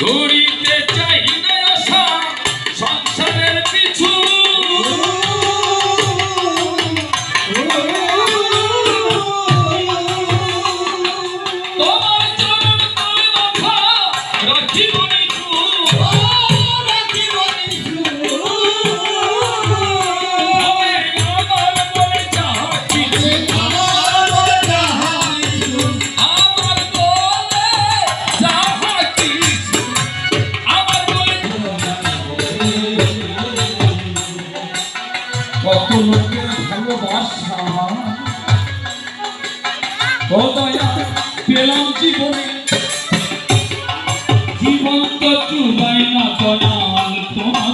ধরিতে চাই না আশা সংসারের পিছু। তোমার চরণ রাখিব না কত লোকের ভালোবাসা। ও দয়া পেলাম জীবনে। জীবন তো চুবাই না তোমার তোমার